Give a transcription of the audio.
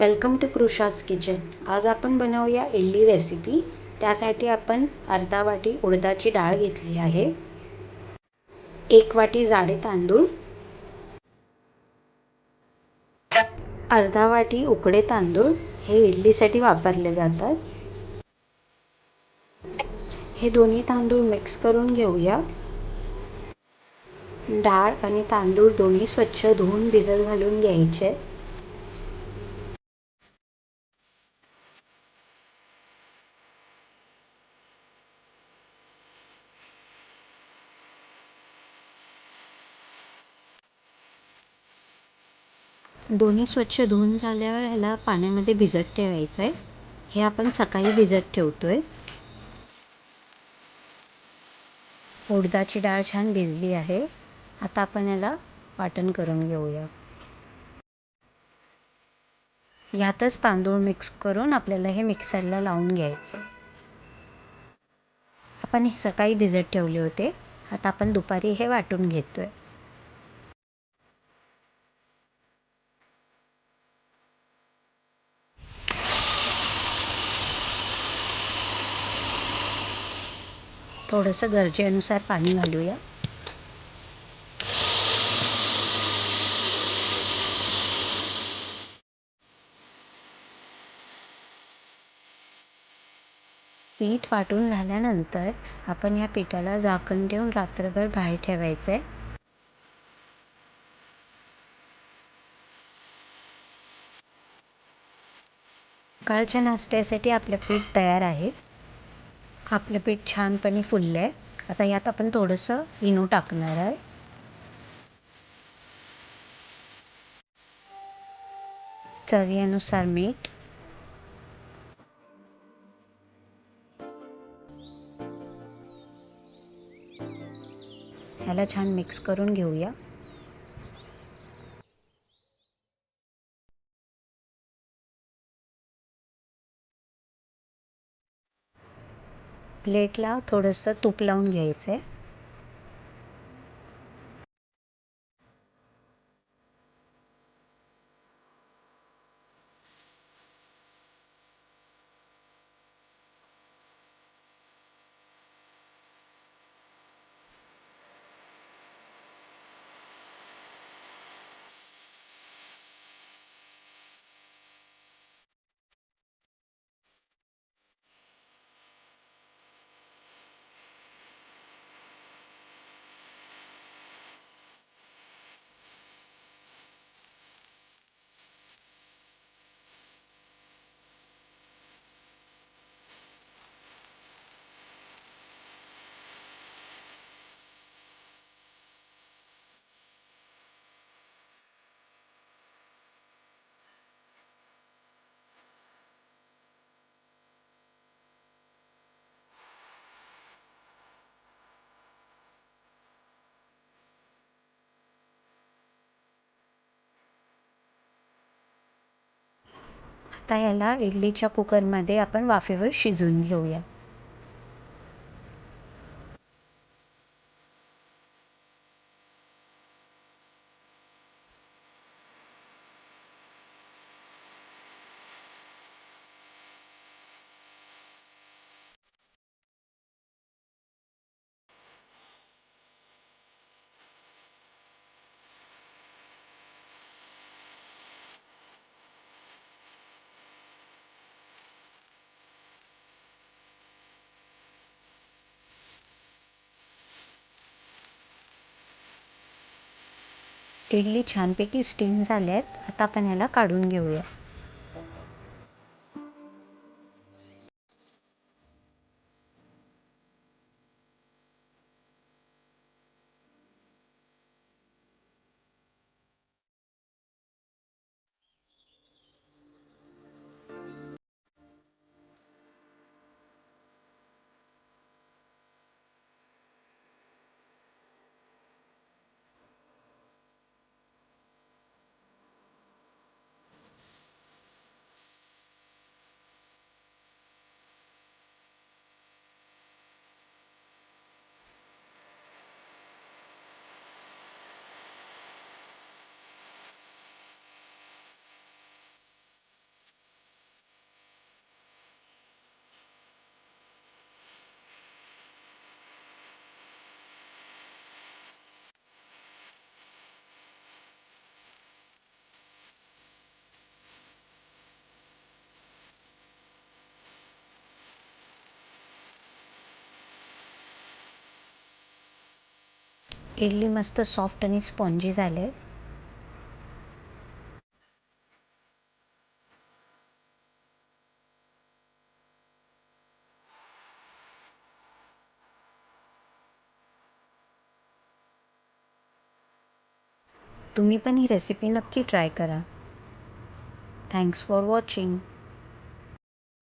Welcome to कृषाज kitchen. आज आपण बनवूया इडली रेसिपी त्यासाठी आपण अर्धा वाटी उडदाची डाळ घेतली आहे. एक वाटी जाडे तांदूळ. अर्धा वाटी उकडे तांदूळ. हे इडलीसाठी वापरले जातात. हे दोन्ही तांदूळ मिक्स करून घेऊया. डाळ आणि तांदूळ दोन्ही स्वच्छ धुवून भिजत घालून घ्यायचे. दोन्ही स्वच्छ धुवून झाल्यावर ह्याला पाण्यामध्ये भिजत ठेवायचं आहे. हे आपण सकाळी भिजत ठेवतो आहे उडदाची डाळ छान भिजली आहे. आता आपण याला वाटण करून घेऊया. यातच तांदूळ मिक्स करून आपल्याला हे मिक्सरला लावून घ्यायचं. आपण हे सकाळी भिजत ठेवले होते. आता आपण दुपारी हे वाटून घेतोय. थोडंसं गरजेनुसार पाणी घालूया. पीठ वाटून झाल्यानंतर आपण या पिठाला झाकण देऊन रात्रभर बाहेर ठेवायचं आहे सकाळच्या नाश्त्यासाठी आपलं पीठ तयार आहे. आपलं पीठ छानपणे फुललं आहे आता यात आपण थोडंसं इनो टाकणार आहे. चवीनुसार मीठ. ह्याला छान मिक्स करून घेऊया. प्लेटला थोडंसं तूप लावून घ्यायचं आहे आता याला इडलीच्या कुकरमध्ये आपण वाफेवर शिजवून घेऊया. इडली छानपैकी स्टीम झाल्या आहेत आता आपण याला काढून घेऊया. इडली मस्त सॉफ्ट आणि स्पॉन्जी झाले तुम्ही पण ही रेसिपी नक्की ट्राय करा. Thanks for watching